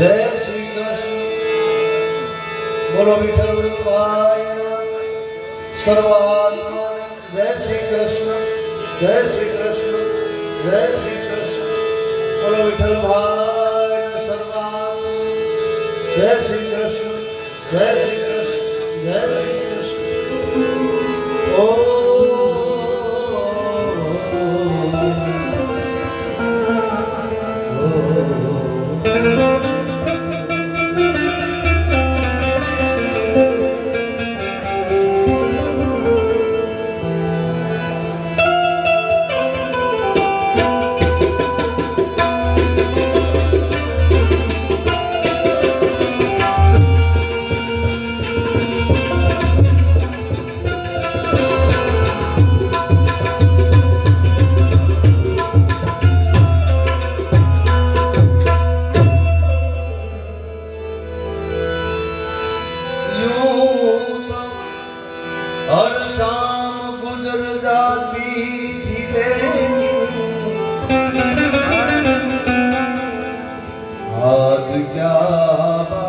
જય શ્રી કૃષ્ણ. બોલો વિઠ્ઠલ વિઠ્ઠલભાઈ સર્વાત્માને જય શ્રી કૃષ્ણ, જય શ્રી કૃષ્ણ, જય શ્રી કૃષ્ણ. બોલો વિઠ્ઠલભાઈ સર્વાત્મા જય શ્રી કૃષ્ણ, જય શ્રી કૃષ્ણ, જય શ્રી કૃષ્ણ. ઓ ba